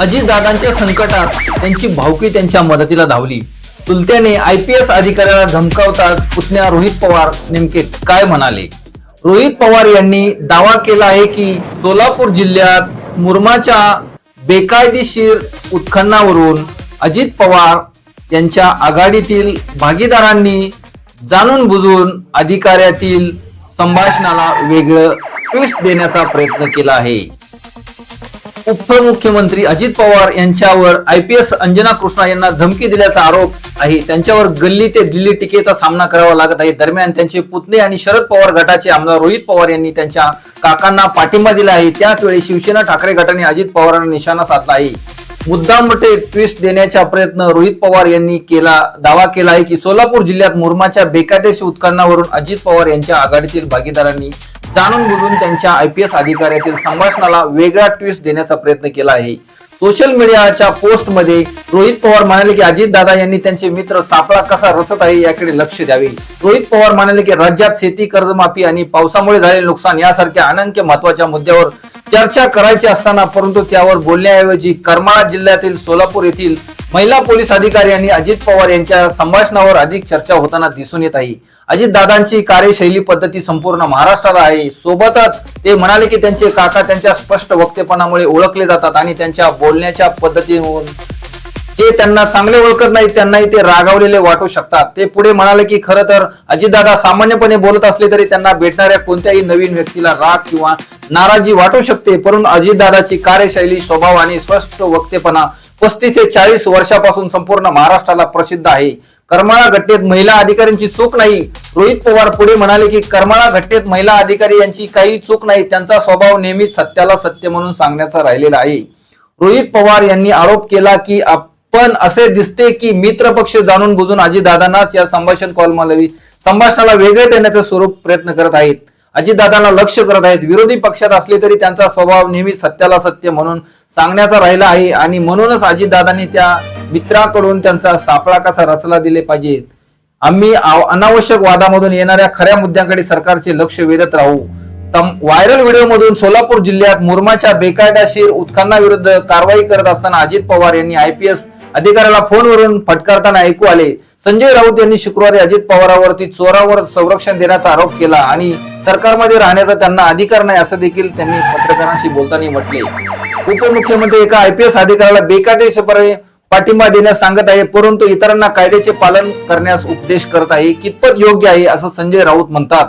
अजितदादांच्या संकटात त्यांची भावकी त्यांच्या मदतीला धावली. चुलत्याने आय पी एस अधिकाऱ्याला धमकावताच पुतण्या रोहित पवार नेमके काय म्हणाले? रोहित पवार यांनी दावा केला आहे की सोलापूर जिल्ह्यात मुरमाच्या बेकायदेशीर उत्खननावरून अजित पवार यांच्या आघाडीतील भागीदारांनी जाणून बुजून अधिकाऱ्यातील संभाषणाला वेगळं ट्विस्ट देण्याचा प्रयत्न केला आहे. उपमुख्यमंत्री अजित पवार यांच्यावर I P S Anjana Krishna यांना धमकी दिल्याचा आरोप आहे. त्यांच्यावर गल्ली ते दिल्ली टीकेचा सामना करावा लागत आहे. दरम्यान त्यांचे पुतणे आणि शरद पवार गटाचे आमदार रोहित पवार यांनी त्यांच्या काकांना पाठिंबा दिला आहे. त्याच वेळी शिवसेना ठाकरे गटाने अजित पवारांना निशाणा साधला आहे. मुद्दामटे ट्विस्ट देण्याचा प्रयत्न रोहित पवार यांनी केला दावा केला आहे की सोलापूर जिल्ह्यात मुरमाच्या बेकायदेशीर उत्खननावरून अजित पवार यांच्या आघाडीतील भागीदारांनी जाणून बुजून त्यांच्या आय पी एस अधिकाऱ्यातील संभाषणाला वेगळा ट्विस्ट देण्याचा प्रयत्न केला आहे. सोशल मीडियाच्या पोस्टमध्ये रोहित पवार म्हणाले की अजित दादा यांनी त्यांचे मित्र सापळा कसा रचत आहे याकडे लक्ष द्यावे. रोहित पवार म्हणाले की राज्यात शेती कर्जमाफी आणि पावसामुळे झालेले नुकसान यासारख्या अनंक्य महत्त्वाच्या मुद्द्यावर चर्चा करायची असताना परंतु त्यावर बोलण्याऐवजी करमाळा जिल्ह्यातील सोलापूर येथील महिला पोलीस अधिकारी आणि अजित पवार यांच्या संभाषणावर अधिक चर्चा होताना दिसून येत आहे. अजित दादांची कार्यशैली पद्धती संपूर्ण महाराष्ट्रात आहे. सोबतच ते म्हणाले की त्यांचे काका त्यांच्या स्पष्ट वक्तेपणामुळे ओळखले जातात आणि त्यांच्या बोलण्याच्या पद्धतीवरून जे त्यांना चांगले ओळखत नाही त्यांनाही ते रागावलेले वाटू शकतात. ते पुढे म्हणाले की खरं तर अजितदादा सामान्यपणे बोलत असले तरी त्यांना भेटणाऱ्या कोणत्याही नवीन व्यक्तीला राग किंवा नाराजी वाटू शकते परंतु अजितदादाची कार्यशैली स्वभाव आणि स्पष्ट वक्तेपणा पस्तीस ते चाळीस वर्षापासून संपूर्ण महाराष्ट्राला प्रसिद्ध आहे. करमाळा घटनेत महिला अधिकाऱ्यांची चूक नाही. रोहित पवार पुढे म्हणाले की करमाळा घटनेत महिला अधिकारी यांची काही चूक नाही त्यांचा स्वभाव नेहमीच सत्याला सत्य म्हणून सांगण्याचा राहिलेला आहे. रोहित पवार यांनी आरोप केला की आपण असे दिसते की मित्र पक्ष जाणून बुजून अजितदादांनाच या संभाषण कॉलमध्ये संभाषणाला वेगळे देण्याचं स्वरूप प्रयत्न करत आहेत. अजितदादांना लक्ष करत आहेत. विरोधी पक्षात असले तरी त्यांचा स्वभाव नेहमी सत्याला सत्य म्हणून सांगण्याचा राहिला आहे आणि म्हणूनच अजितदादांनी त्या मित्राकडून त्यांचा सापळा कसा रचला दिले पाहिजेत आम्ही अनावश्यक वादामधून येणाऱ्या खऱ्या मुद्द्यांकडे सरकारचे लक्ष वेधत राहू. सम- व्हायरल व्हिडिओमधून सोलापूर जिल्ह्यात मुरमाच्या बेकायदाशीर उत्खननाविरुद्ध कारवाई करत असताना अजित पवार यांनी आयपीएस अधिकाऱ्याला फोनवरून फटकारताना ऐकू आले. संजय राऊत यांनी शुक्रवारी अजित पवारावरती चोरावर संरक्षण देण्याचा आरोप केला आणि सरकारमध्ये राहण्याचा त्यांना अधिकार नाही असं देखील त्यांनी पत्रकारांशी बोलताना म्हटले उपमुख्यमंत्री एका आयपीएस अधिकाऱ्याला बेकायदेशीरपणे पाठिंबा देण्यास सांगत आहे परंतु इतरांना कायद्याचे पालन करण्यास उपदेश करत आहे कितपत योग्य आहे असं संजय राऊत म्हणतात.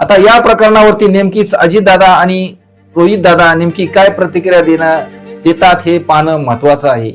आता या प्रकरणावरती नेमकीच अजितदादा आणि रोहित दादा नेमकी काय प्रतिक्रिया देणं देतात हे पाहणं महत्वाचं आहे.